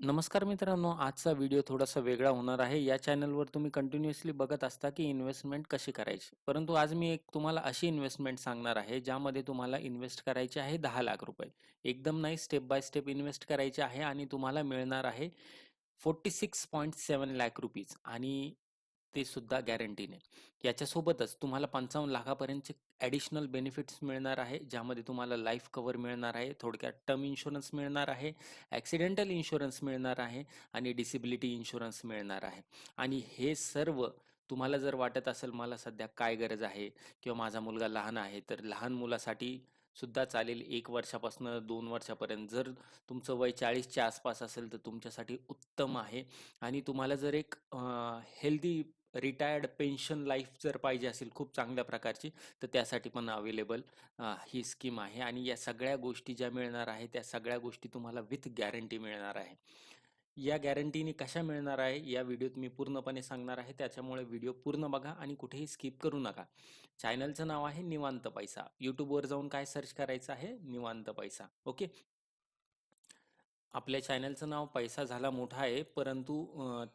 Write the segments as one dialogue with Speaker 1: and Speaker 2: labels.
Speaker 1: नमस्कार मित्रांनो, आजचा व्हिडिओ थोडासा वेगळा होणार आहे. या चॅनलवर तुम्ही कंटिन्युअसली बघत असता, की इन्व्हेस्टमेंट कशी करायची. परंतु आज मी एक तुम्हाला अशी इन्व्हेस्टमेंट सांगणार आहे, ज्यामध्ये तुम्हाला इन्व्हेस्ट करायचे आहे दहा लाख रुपये एकदम नाही, स्टेप बाय स्टेप इन्व्हेस्ट करायचे आहे आणि तुम्हाला मिळणार आहे forty six point seven lakh rupees आणि ते सुद्धा गॅरंटीने. याच्यासोबतच तुम्हाला 55 लाखापर्यंतचे ॲडिशनल बेनिफिट्स मिळणार आहे, ज्यामध्ये तुम्हाला लाईफ कव्हर मिळणार आहे, थोडक्यात टर्म इन्शुरन्स मिळणार आहे, ॲक्सिडेंटल इन्शुरन्स मिळणार आहे आणि डिसेबिलिटी इन्शुरन्स मिळणार आहे. आणि हे सर्व तुम्हाला जर वाटत असेल, मला सध्या काय गरज आहे किंवा माझा मुलगा लहान आहे, तर लहान मुलासाठी सुद्धा चालेल 1 वर्षापासून 2 वर्षापर्यंत. जर तुमचं वय 40च्या आसपास असेल, तर तुमच्यासाठी उत्तम आहे. आणि तुम्हाला जर एक हेल्दी रिटायर्ड पेन्शन लाईफ जर पाहिजे असेल खूप चांगल्या प्रकारची, तर त्यासाठी पण अवेलेबल ही स्कीम आहे. आणि या सगळ्या गोष्टी ज्या मिळणार आहे, त्या सगळ्या गोष्टी तुम्हाला विथ गॅरंटी मिळणार आहे. या गॅरंटीने कशा मिळणार आहे, या व्हिडिओत मी पूर्णपणे सांगणार आहे. त्याच्यामुळे व्हिडिओ पूर्ण बघा आणि कुठेही स्किप करू नका. चॅनलचं नाव आहे निवांत पैसा. यूट्यूबवर जाऊन काय सर्च करायचं आहे? निवांत पैसा. ओके. आपल्या चॅनलचं नाव पैसा झाला मोठा आहे, परंतु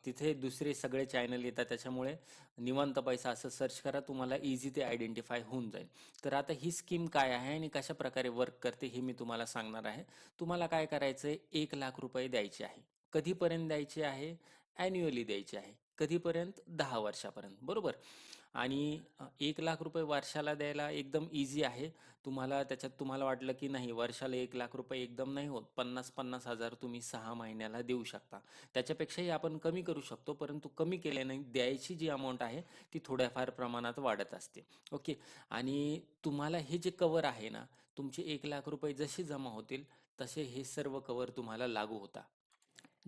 Speaker 1: तिथे दुसरे सगळे चॅनल येतात. त्याच्यामुळे निवांत पैसा असं सर्च करा. तुम्हाला इझी ते आयडेंटिफाय होऊन जाईल. तर आता ही स्कीम काय आहे आणि कशा प्रकारे वर्क करते, हे मी तुम्हाला सांगणार आहे. तुम्हाला काय करायचं आहे, एक लाख रुपये द्यायचे आहे. कधीपर्यंत द्यायचे आहे? ॲन्युअली द्यायचे आहे. कधीपर्यंत? दहा वर्षापर्यंत. बरोबर. आणि एक लाख रुपये वर्षाला द्यायला एकदम इझी आहे. तुम्हाला त्याच्यात तुम्हाला वाटलं, की नाही वर्षाला एक लाख रुपये एकदम नाही होत. 50-50 हजार तुम्ही सहा महिन्याला देऊ शकता. त्याच्यापेक्षाही आपण कमी करू शकतो, परंतु कमी केल्याने द्यायची जी अमाऊंट आहे, ती थोड्याफार प्रमाणात वाढत असते. ओके. आणि तुम्हाला हे जे कवर आहे ना, तुमचे एक लाख रुपये जसे जमा होतील, तसे हे सर्व कव्हर तुम्हाला लागू होता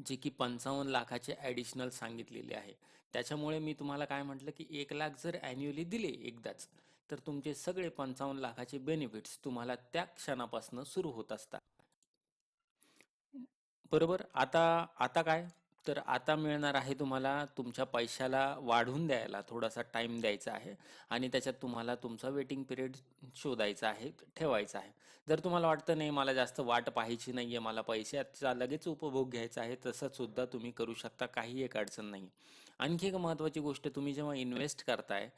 Speaker 1: जे की 55 लाखाचे ॲडिशनल सांगितलेले आहे. त्याच्यामुळे मी तुम्हाला काय म्हटलं, की एक लाख जर ॲन्युअली दिले एकदाच, तर तुमचे सगळे 55 लाखाचे बेनिफिट्स तुम्हाला त्या क्षणापासून सुरू होत असतात. बरोबर. आता आता काय? तर आता मिळणार आहे तुम्हाला तुमच्या पैशाला वाढवून द्यायला थोडासा टाईम द्यायचा आहे आणि त्याच्यात तुम्हाला तुमचा वेटिंग पिरियड शोधायचा आहे, ठेवायचा आहे. जर तुम्हाला वाटतं नाही मला जास्त वाट पाहायची नाही आहे, मला पैशाचा लगेच उपभोग घ्यायचा आहे, तसंसुद्धा तुम्ही करू शकता. काही एक अडचण नाही. आणखी एक महत्त्वाची गोष्ट तुम्ही जेव्हा इन्व्हेस्ट करताय,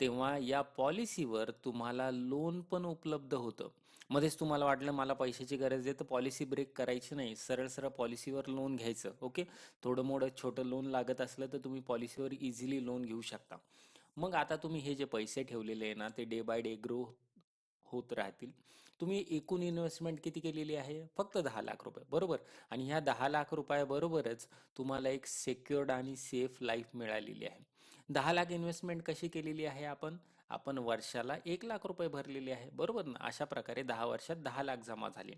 Speaker 1: तेव्हा या पॉलिसीवर तुम्हाला लोन पण उपलब्ध होतं. मध्येच तुम्हाला वाटलं मला पैशाची गरज आहे, तर पॉलिसी ब्रेक करायची नाही. सरळ-सरळ पॉलिसीवर लोन घ्यायचं. ओके. थोडं-मोठं छोटं लोन लागत असलं, तर तुम्ही पॉलिसीवर इझिली लोन घेऊ शकता. मग आता तुम्ही हे जे पैसे ठेवलेले आहे ना, ते डे बाय डे ग्रो होत राहतील. तुम्ही एकूण इन्व्हेस्टमेंट किती केलेली आहे? फक्त दहा लाख रुपये बरोबर. आणि ह्या दहा लाख रुपयाबरोबरच तुम्हाला एक सेक्युर्ड आणि सेफ लाईफ मिळालेली आहे. दहा लाख इन्व्हेस्टमेंट कशी केलेली आहे आपण? आपण वर्षाला एक लाख रुपये भरलेले आहे. बरोबर ना? अशा प्रकारे दहा वर्षात दहा लाख जमा झाले.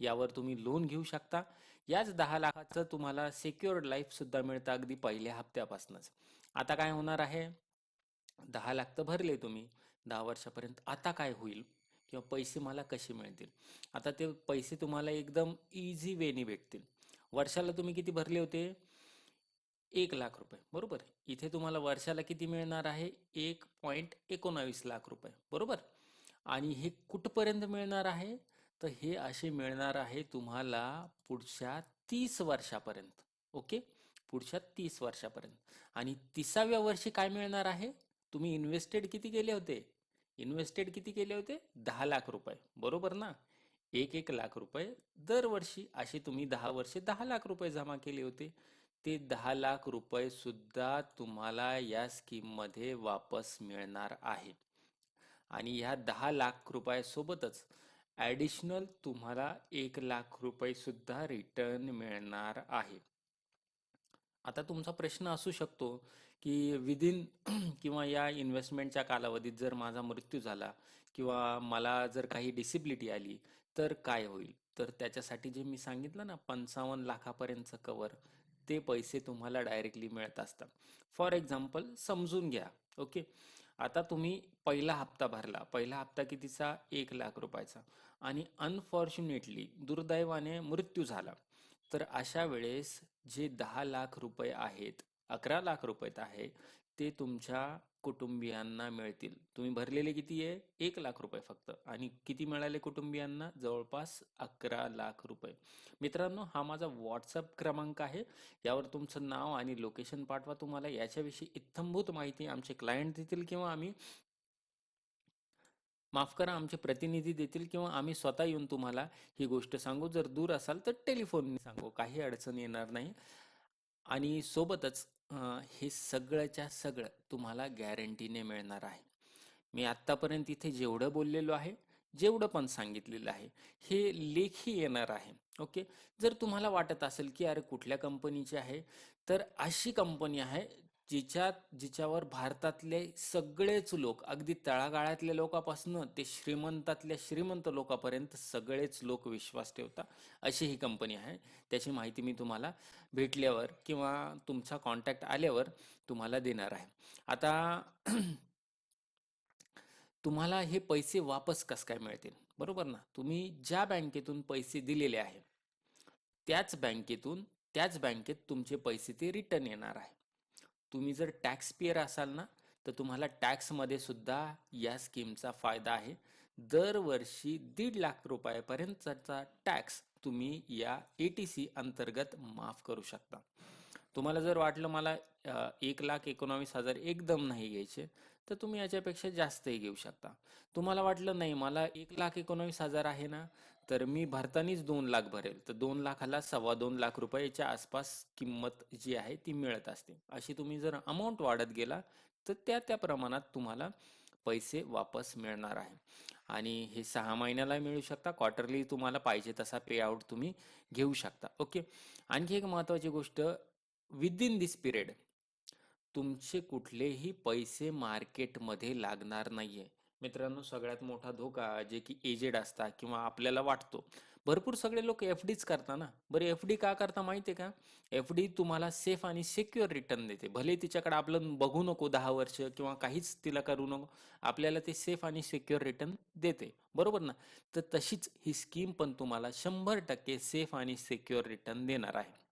Speaker 1: यावर तुम्ही लोन घेऊ शकता. याच दहा लाखाचं तुम्हाला सेक्युअर्ड लाईफ सुद्धा मिळतं अगदी पहिल्या हप्त्यापासूनच. आता काय होणार आहे? दहा लाख तर भरले तुम्ही दहा वर्षापर्यंत. आता काय होईल? किंवा पैसे मला कसे मिळतील? आता ते पैसे तुम्हाला एकदम इझी वेनी भेटतील. वर्षाला तुम्ही किती भरले होते? एक लाख रुपये बरोबर. इथे तुम्हाला वर्षाला किती मिळणार आहे? ₹1.19 लाख रुपये बरोबर. आणि हे कुठपर्यंत मिळणार आहे? तर हे असे मिळणार आहे तुम्हाला पुढच्या तीस वर्षापर्यंत. ओके. पुढच्या तीस वर्षापर्यंत. आणि 30व्या वर्षी काय मिळणार आहे? तुम्ही इन्व्हेस्टेड किती केले होते? इन्व्हेस्टेड किती केले होते? दहा लाख रुपये बरोबर ना? ₹1-1 लाख रुपये दरवर्षी असे तुम्ही दहा वर्षे दहा लाख रुपये जमा केले होते. ते दहा लाख रुपये सुद्धा तुम्हाला या स्कीममध्ये वापस मिळणार आहे. आणि ह्या ₹10,00,000 सोबतच ॲडिशनल तुम्हाला एक लाख रुपये सुद्धा रिटर्न मिळणार आहे. आता तुमचा प्रश्न असू शकतो, की विदिन किंवा या इन्व्हेस्टमेंटच्या कालावधीत जर माझा मृत्यू झाला किंवा मला जर काही डिसिबिलिटी आली, तर काय होईल? तर त्याच्यासाठी जे मी सांगितलं ना 55 लाखापर्यंतचं कव्हर, ते पैसे तुम्हाला डायरेक्टली मिळत असतात. फॉर एक्झाम्पल समजून घ्या. ओके. आता तुम्ही पहिला हप्ता भरला. पहिला हप्ता कितीचा? ₹1,00,000 आणि अनफॉर्च्युनेटली दुर्दैवाने मृत्यू झाला. तर अशा वेळेस जे दहा लाख रुपये आहेत, अकरा लाख रुपये आहे, ते तुमच्या कुटुंबियांना मिळतील. तुम्ही भरलेले किती आहे? एक लाख रुपये फक्त. आणि किती मिळाले कुटुंबियांना? जवळपास अकरा लाख रुपये. मित्रांनो हा माझा व्हॉट्सअप क्रमांक आहे. यावर तुमचं नाव आणि लोकेशन पाठवा तुम्हाला. याच्याविषयी इत्थंभूत माहिती आमचे क्लायंट देतील किंवा आम्ही माफ करा आमचे प्रतिनिधी देतील किंवा आम्ही स्वतः येऊन तुम्हाला ही गोष्ट सांगू. जर दूर असाल तर टेलिफोनने सांगू. काही अडचण येणार नाही. आणि सोबतच अं, हे सगळंच्या सगळं तुम्हाला गॅरंटीने मिळणार आहे. मी आत्तापर्यंत इथे जेवढं बोललेलो आहे जेवढं पण सांगितलेलं आहे हे लेखी येणार आहे. ओके जर तुम्हाला वाटत असेल की अरे कुठल्या कंपनीची आहे तर अशी कंपनी आहे जिच्यात जिच्यावर भारतातले सगळेच लोक अगदी तळागाळातल्या लोकापासून ते श्रीमंतातल्या श्रीमंत लोकापर्यंत सगळेच लोक विश्वास ठेवतात अशी ही कंपनी आहे. त्याची माहिती मी तुम्हाला भेटल्यावर किंवा तुमचा कॉन्टॅक्ट आल्यावर तुम्हाला देणार आहे. आता तुम्हाला हे पैसे वापस कस काय मिळतील? बरोबर ना? तुम्ही ज्या बँकेतून पैसे दिलेले आहे त्याच बँकेतून त्याच बँकेत तुमचे पैसे ते रिटर्न येणार आहे. तुम्ही जर टॅक्स पेअर असाल ना तर तुम्हाला टॅक्समध्ये सुद्धा या स्कीमचा फायदा आहे. दरवर्षी दीड लाख रुपयापर्यंतचा टॅक्स तुम्ही या ए टी सी अंतर्गत माफ करू शकता. तुम्हाला जर वाटलं मला एक लाख एकोणावीस हजार एकदम नाही घ्यायचे तर तुम्ही याच्यापेक्षा जास्तही घेऊ शकता. तुम्हाला वाटलं नाही मला एक लाख एकोणावीस हजार आहे ना तर मी भरतानीच दोन लाख भरेल. तर दोन लाखाला सव्वा दोन लाख रुपयाच्या आसपास किंमत जी आहे ती मिळत असते. अशी तुम्ही जर अमाऊंट वाढत गेला तर त्या त्या प्रमाणात तुम्हाला पैसे वापस मिळणार आहे. आणि हे सहा महिन्याला मिळू शकता क्वार्टरली तुम्हाला पाहिजे तसा पे आउट तुम्ही घेऊ शकता. ओके आणखी एक महत्त्वाची गोष्ट विदिन दिस पिरियड तुमचे कुठलेही पैसे मार्केटमध्ये लागणार नाहीये. मित्रांनो सगळ्यात मोठा धोका जे की एजेड असता किंवा आपल्याला वाटतो. भरपूर सगळे लोक एफ डीच करता ना? बरं एफ डी का करता माहिती आहे का? एफ डी तुम्हाला सेफ आणि सेक्युअर रिटर्न देते. भले तिच्याकडे आपलं बघू नको दहा वर्ष किंवा काहीच तिला करू नको आपल्याला ते सेफ आणि सेक्युअर रिटर्न देते. बरोबर ना? तर तशीच ही स्कीम पण तुम्हाला शंभर टक्के सेफ आणि सेक्युअर रिटर्न देणार आहे.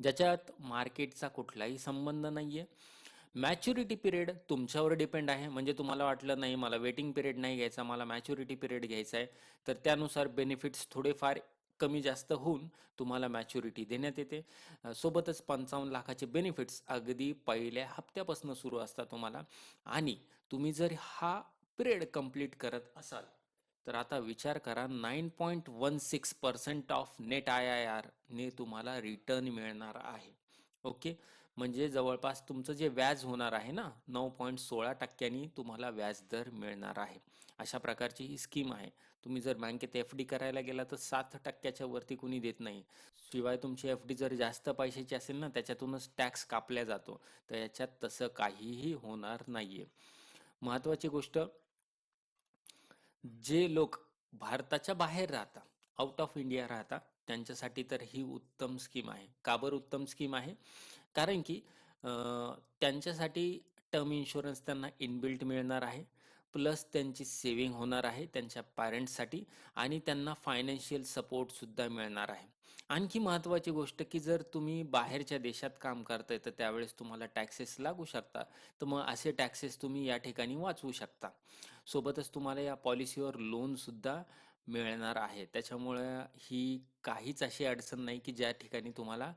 Speaker 1: ज्याच्यात मार्केटचा कुठलाही संबंध नाही आहे मॅच्युरिटी पिरियड तुमच्यावर डिपेंड आहे. म्हणजे तुम्हाला वाटलं नाही मला वेटिंग पिरियड नाही घ्यायचा मला मॅच्युरिटी पिरियड घ्यायचा आहे. तर त्यानुसार बेनिफिट्स थोडेफार कमी जास्त होऊन तुम्हाला मॅच्युरिटी देण्यात येते. सोबतच पंचावन्न लाखाचे बेनिफिट्स अगदी पहिल्या हप्त्यापासून सुरू असतात तुम्हाला. आणि तुम्ही जर हा पिरियड कंप्लीट करत असाल तर आता विचार करा nine point one six percent of net I I R ने तुम्हाला रिटर्न मिळणार आहे. ओके म्हणजे जवळपास तुमचं जे व्याज होणार आहे ना नऊ पॉईंट सोळा टक्क्यांनी तुम्हाला व्याज दर मिळणार आहे. अशा प्रकारची ही स्कीम आहे. तुम्ही जर बँकेत एफ डी करायला गेला तर सात टक्क्याच्या वरती कुणी देत नाही. शिवाय तुमची एफ डी जर जास्त पैशाची असेल ना त्याच्यातूनच टॅक्स कापल्या जातो. तर याच्यात तसं काहीही होणार नाहीये. महत्त्वाची गोष्ट जे लोक भारताच्या बाहेर राहतात आउट ऑफ इंडिया राहतात त्यांच्यासाठी तर ही उत्तम स्कीम आहे. का बरं उत्तम स्कीम आहे? कारण की त्यांच्यासाठी टर्म इन्शुरन्स त्यांना इनबिल्ट मिळणार आहे प्लस त्यांची सेविंग होणार आहे त्यांच्या पॅरेंट्ससाठी आणि त्यांना फायनान्शियल सपोर्टसुद्धा मिळणार आहे. आणखी महत्त्वाची गोष्ट की जर तुम्ही बाहेरच्या देशात काम करताय तर त्यावेळेस तुम्हाला टॅक्सेस लागू शकता तर मग असे टॅक्सेस तुम्ही या ठिकाणी वाचवू शकता. सोबतच तुम्हाला या पॉलिसीवर लोनसुद्धा मिळणार आहे. त्याच्यामुळं ही काहीच अशी अडचण नाही की ज्या ठिकाणी तुम्हाला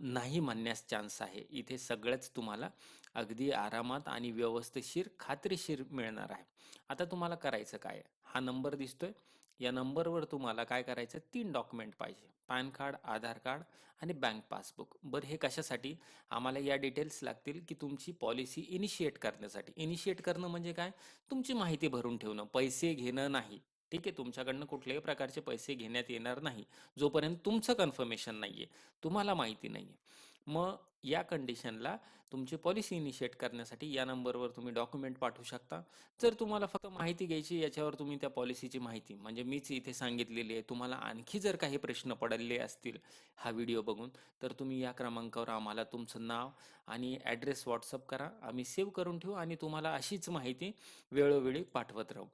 Speaker 1: नाही म्हणण्यास चान्स आहे. इथे सगळंच तुम्हाला अगदी आरामात आणि व्यवस्थितशीर खात्रीशीर मिळणार आहे. आता तुम्हाला करायचं काय? हा नंबर दिसतोय. या नंबरवर तुम्हाला काय करायचं तीन डॉक्युमेंट पाहिजे. पॅन कार्ड आधार कार्ड आणि बँक पासबुक. बरं हे कशासाठी? आम्हाला या डिटेल्स लागतील की तुमची पॉलिसी इनिशिएट करण्यासाठी. इनिशिएट करणं म्हणजे काय? तुमची माहिती भरून ठेवणं. पैसे घेणं नाही. ठीक आहे? तुमच्याकडनं कुठल्याही प्रकारचे पैसे घेण्यात येणार नाही. जोपर्यंत तुमचं कन्फर्मेशन नाही आहे तुम्हाला माहिती नाही आहे मग या कंडिशनला तुमची पॉलिसी इनिशिएट करण्यासाठी या नंबरवर तुम्ही डॉक्युमेंट पाठवू शकता. जर तुम्हाला फक्त माहिती घ्यायची याच्यावर तुम्ही त्या पॉलिसीची माहिती म्हणजे मीच इथे सांगितलेली आहे तुम्हाला आणखी जर काही प्रश्न पडले असतील हा व्हिडिओ बघून तर तुम्ही या क्रमांकावर आम्हाला तुमचं नाव आणि ॲड्रेस व्हॉट्सअप करा. आम्ही सेव्ह करून ठेवू आणि तुम्हाला अशीच माहिती वेळोवेळी पाठवत राहू.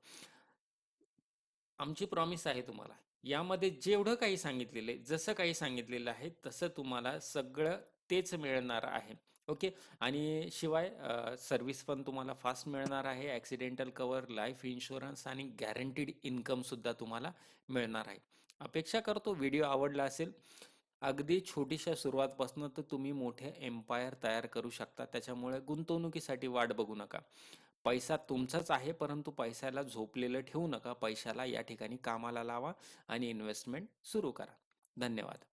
Speaker 1: आमची प्रॉमिस आहे तुम्हाला. यामध्ये जेवढं काही सांगितलेलं आहे जसं काही सांगितलेलं आहे तसं तुम्हाला सगळं तेच मिळणार आहे. ओके? आणि शिवाय सर्व्हिस पण तुम्हाला फास्ट मिळणार आहे. ॲक्सिडेंटल कवर लाईफ इन्शुरन्स आणि गॅरंटीड इन्कमसुद्धा तुम्हाला मिळणार आहे. अपेक्षा करतो व्हिडिओ आवडला असेल अगदी छोटीशा सुरुवातपासून तर तुम्ही मोठे एम्पायर तयार करू शकता. त्याच्यामुळे गुंतवणुकीसाठी वाट बघू नका. पैसा तुमचाच आहे परंतु पैशाला झोपलेलं ठेवू नका. पैशाला या ठिकाणी कामाला लावा आणि इन्व्हेस्टमेंट सुरू करा. धन्यवाद.